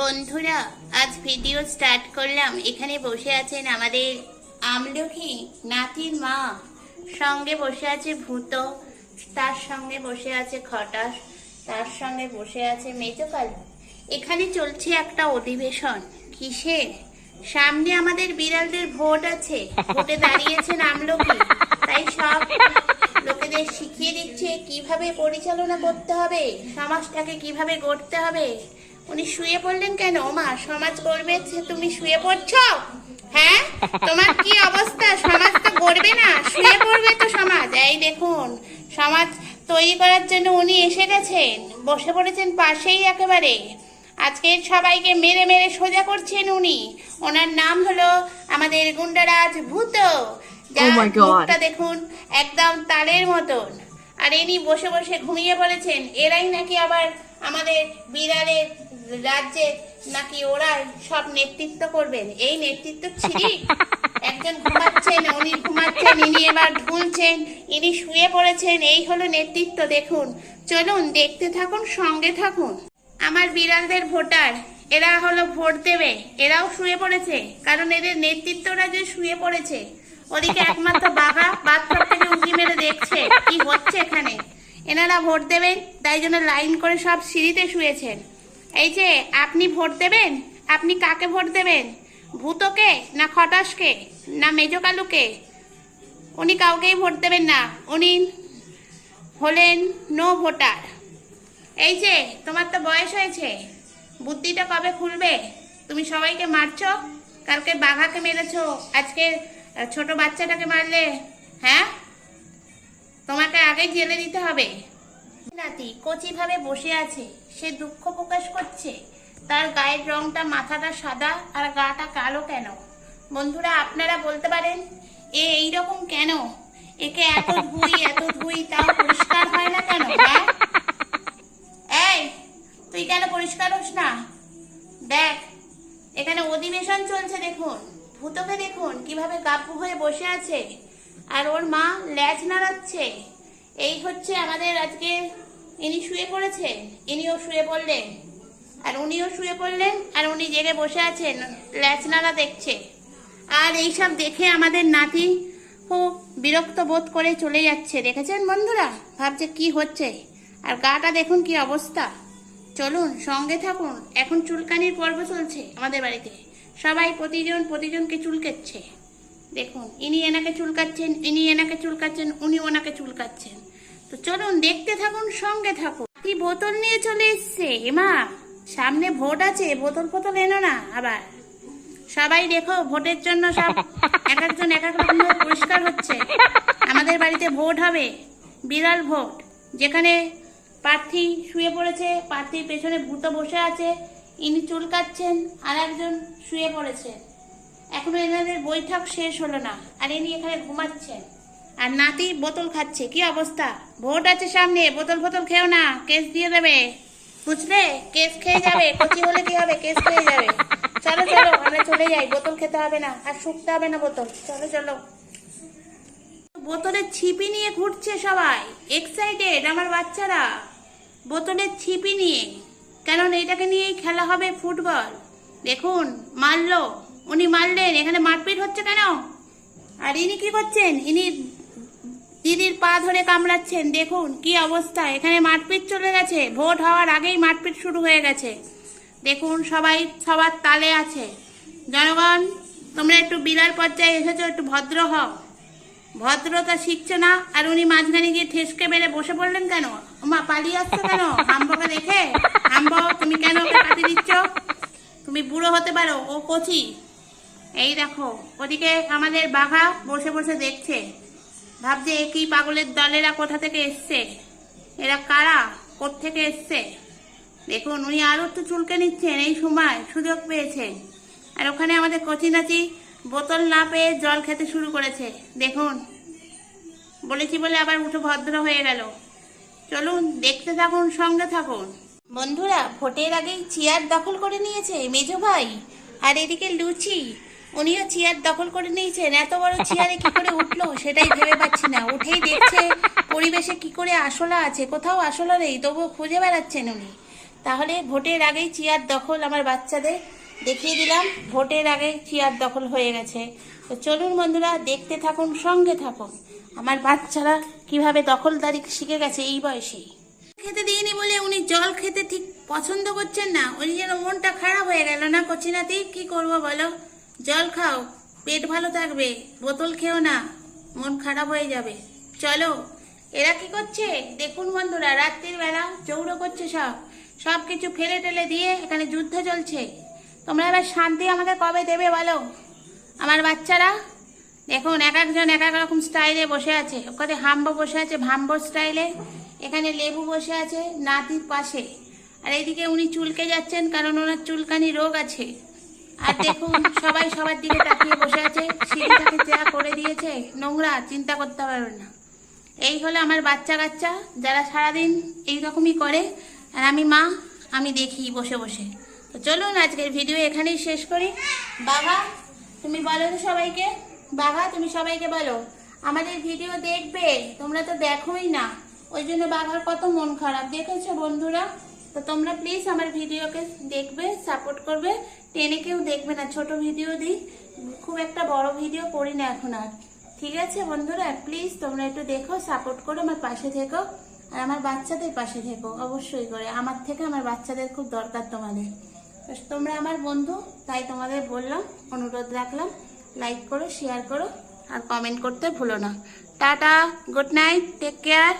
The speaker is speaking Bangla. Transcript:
বন্ধুরা, আজ ভিডিও স্টার্ট করলাম। এখানে বসে আছেন আমাদের আমলকি নাতির মা। সঙ্গে বসে আছে ভূত, তার সঙ্গে বসে আছে খটাস, তার সঙ্গে বসে আছে মেজকাল। এখানে চলছে একটা অধিবেশন। কিসের? সামনে আমাদের বিড়ালদের ভোট আছে। ভোটে দাঁড়িয়েছেন আমলকি। তাই সব লোকেদের শিখিয়ে দিচ্ছে কীভাবে পরিচালনা করতে হবে, সমাজটাকে কীভাবে গড়তে হবে। উনি শুয়ে পড়লেন কেন? মা সমাজ গড়বে যে তুমি শুয়ে পড়ছো? হ্যাঁ? তোমার কি অবস্থা? সমাজ তো গড়বে না শুয়ে পড়বে তো সমাজ। এই দেখুন সমাজ তৈরি করার জন্য উনি এসে গেছেন বসে পড়েছেন পাশেই একেবারে। আজকে সবাইকে মেরে মেরে সোজা করছেন উনি। ওনার নাম হলো আমাদের গুন্ডারাজ ভূত। Oh. মুখটা দেখুন একদম তালের মতন। আর ইনি বসে বসে ঘুমিয়ে পড়েছেন। এরাই নাকি আবার আমাদের বিড়ালের রাজ্যে নাকি ওরা সব নেতৃত্ব করবেন? এই নেতৃত্ব ছিরি? একজন ঘুমাচ্ছেন উনি ঘুমাচ্ছেন ইনি এবার ঢুলছেন ইনি শুয়ে পড়েছেন এই হলো নেতৃত্ব দেখুন। চলুন দেখতে থাকুন সঙ্গে থাকুন। আমার বিড়ালদের ভোটার এরা হলো ভোট দেবে এরাও শুয়ে পড়েছে কারণ এদের নেতৃত্বরা যে শুয়ে পড়েছে। ওদিকে একমাত্র বাবা বাথরুম থেকে উঁকি মেরে দেখছে কি হচ্ছে এখানে? এনারা ভোট দেবেন তাই জন্য লাইন করে সব সিঁড়িতে শুয়েছেন। এই যে, আপনি ভোট দেবেন? আপনি কাকে ভোট দেবেন? ভূতকে না খটাসকে না মেজো কালুকে? উনি কাউকেই ভোট দেবেন না। উনি হলেন নো ভোটার। এই যে, তোমার তো বয়স হয়েছে। বুদ্ধিটা কবে খুলবে? তুমি সবাইকে মারছো? কালকে বাঘাকে মেরেছো? আজকে ছোট বাচ্চাটাকে মারলে? হ্যাঁ? তোমাকে আগে জেলে দিতে হবে। নাতি কচি ভাবে বসে আছে। সে দুঃখ প্রকাশ করছে। তার গায়ের রংটা মাথাটা সাদা আর গাটা কালো কেন? বন্ধুরা, আপনারা বলতে পারেন, এ এইরকম কেন? একে এত ধুই এত ধুই, তাও পরিষ্কার হয় না কেন হ্যাঁ? এই, তুই কেন পরিষ্কার হোস না? দেখ, এখানে অধিবেশন চলছে দেখুন। ভূতকে দেখুন, কীভাবে গাপ্পু হয়ে বসে আছে। আর ওর মা ল্যাজ নাড়াচ্ছে। এই হচ্ছে আমাদের আজকে ইনি শুয়ে পড়েছেন ইনিও শুয়ে পড়লেন। আর উনিও শুয়ে পড়লেন, আর উনি জেগে বসে আছেন ল্যাচ নাড়া দেখছে। আর এইসব দেখে আমাদের নাতি খুব বিরক্ত বোধ করে চলে যাচ্ছে। দেখেছেন বন্ধুরা? ভাবছে কি হচ্ছে? আর গাটা দেখুন কি অবস্থা। চলুন, সঙ্গে থাকুন। এখন চুলকানির পর্ব চলছে আমাদের বাড়িতে। সবাই প্রতিজন প্রতিজনকে চুলকাচ্ছে। দেখুন, ইনি এনাকে চুলকাচ্ছেন, ইনি এনাকে চুলকাচ্ছেন, উনি ওনাকে চুলকাচ্ছেন। তো চলুন, দেখতে থাকুন, সঙ্গে থাকুন। কি বোতল নিয়ে চলে এসছে? এমা, সামনে ভোট আছে, বোতল ফোতল এনো না, আবার। সবাই দেখো, ভোটের জন্য সব এক একজন এক এক রকম পরিষ্কার হচ্ছে। আমাদের বাড়িতে ভোট হবে, বিড়াল ভোট। যেখানে প্রার্থী শুয়ে পড়েছে, প্রার্থীর পেছনে ভূত বসে আছে, ইনি চুলকাচ্ছেন আর একজন শুয়ে পড়েছে। এখনও এনাদের বৈঠক শেষ হলো না। আর ইনি এখানে ঘুমাচ্ছেন আর নাতি বোতল খাচ্ছে। কি অবস্থা? ভোট আছে সামনে। বোতল ফোতল খেও না। কেস দিয়ে দেবে। বুঝলে? কেস খেয়ে যাবে। কচি হলে কি হবে? কেস খেয়ে যাবে। চলো চলো। আমরা চলে যাই। বোতল খেতে হবে না। আর শুকতে হবে না বোতল। চলো চলো। বোতলের ছিপি নিয়ে ঘুরছে সবাই। এক্সাইটেড আমার বাচ্চারা। বোতলের ছিপি নিয়ে। কারণ এটাকে নিয়েই খেলা হবে ফুটবল। দেখুন, মারলো। উনি মারলেন, এখানে মারপিট হচ্ছে কেন? আর ইনি কি করছেন? ইনি দিদির পা ধরে কামড়াচ্ছেন, দেখুন কি অবস্থা। এখানে মারপিট চলে গেছে, ভোট হওয়ার আগেই মারপিট শুরু হয়ে গেছে। দেখুন সবাই, সবার তালে আছে। জনগণ, তোমরা একটু বিড়াল পর্যায়ে এসেছ, একটু ভদ্র হও। ভদ্রতা শিখছে না, আর উনি মাঝখানে গিয়ে ঠেসকে বেড়ে বসে পড়লেন কেন? মা পালিয়ে আসছো কেন? আম্বকে দেখে? হাম্ব, তুমি কেন ওকে দিচ্ছ? তুমি বুড়ো হতে পারো, ও কচি। এই দেখো, ওদিকে আমাদের বাঘা বসে বসে দেখছে। ভাবছে এ কি পাগলের দলেরা কোথা থেকে এসছে? এরা কারা? থেকে এসছে? দেখুন, উনি আরও একটু চুলকে নিচ্ছেন এই সময়, সুযোগ পেয়েছেন। আর ওখানে আমাদের কচি নাচি বোতল না পেয়ে জল খেতে শুরু করেছে। দেখুন, বলেছি বলে আবার উঠে ভদ্র হয়ে গেল। চলুন, দেখতে থাকুন, সঙ্গে থাকুন। বন্ধুরা, ভোটের আগেই চেয়ার দখল করে নিয়েছে মেজো ভাই। আর এদিকে লুচি উনিও চেয়ার দখল করে নিয়েছেন। এত বড় চেয়ারে কি করে উঠল সেটাই ভেবে পাচ্ছি না। উঠেই দেখছে পরিবেশে কি করে আসলা আছে, কোথাও আসলা নেই, তবুও খুঁজে বেড়াচ্ছেন উনি। তাহলে ভোটের আগেই চেয়ার দখল আমার বাচ্চাদের দেখিয়ে দিলাম। ভোটের আগে চেয়ার দখল হয়ে গেছে। তো চলুন বন্ধুরা, দেখতে থাকুন, সঙ্গে থাকুন। আমার বাচ্চারা কীভাবে দখলদারি শিখে গেছে এই বয়সেই খেতে দিইনি বলে উনি জল খেতে ঠিক পছন্দ করছেন না। উনি যেন মনটা খারাপ হয়ে গেল। না কচিনাতি, কি করব বলো? জল খাও, পেট ভালো থাকবে, বোতল খেও না, মন খারাপ হয়ে যাবে। চলো, এরা কি করছে? দেখুন বন্ধুরা, রাত্রির বেলা চৌড়ো করছে সব। সব কিছু ফেলে টেলে দিয়ে এখানে যুদ্ধ চলছে। তোমরা এবার শান্তি আমাকে কবে দেবে বলো? আমার বাচ্চারা, দেখুন, এক একজন এক এক রকম স্টাইলে বসে আছে। ওখানে হাম্বো বসে আছে, ভাম্বো স্টাইলে এখানে লেবু বসে আছে, নাতির পাশে। আর এইদিকে উনি চুলকে যাচ্ছেন কারণ ওনার চুলকানি রোগ আছে। আর দেখুন, সবাই সবার দিকে তাকিয়ে বসে আছে। সিঁড়িটাকে যা করে দিয়েছে, নোংরা, চিন্তা করতে পারবেন না। এই হলো আমার বাচ্চা কাচ্চা, যারা সারাদিন এইরকমই করে, আর আমি মা, আমি দেখি বসে বসে। তো চলুন, আজকের ভিডিও এখানেই শেষ করি। বাবা, তুমি বলো তো সবাইকে। বাবা, তুমি সবাইকে বলো, আমাদের ভিডিও দেখবে? তোমরা তো দেখোই না। ওই জন্য বাবার কত মন খারাপ। দেখেছ বন্ধুরা? তো তোমরা প্লিজ আমার ভিডিওকে দেখবে সাপোর্ট করবে। টেনে কেউ দেখবে না, ছোট ভিডিও দিই। খুব একটা বড় ভিডিও করি না এখন আর। ঠিক আছে বন্ধুরা? প্লিজ তোমরা একটু দেখো সাপোর্ট করো, আমার পাশে থেকো। আর আমার বাচ্চাদের পাশে থেকো, অবশ্যই করে। আমার থেকে আমার বাচ্চাদের খুব দরকার তোমাদের। তোমরা আমার বন্ধু, তাই তোমাদের বললাম, অনুরোধ রাখলাম। লাইক করো শেয়ার করো, আর কমেন্ট করতে ভুলো না। Tata good night take care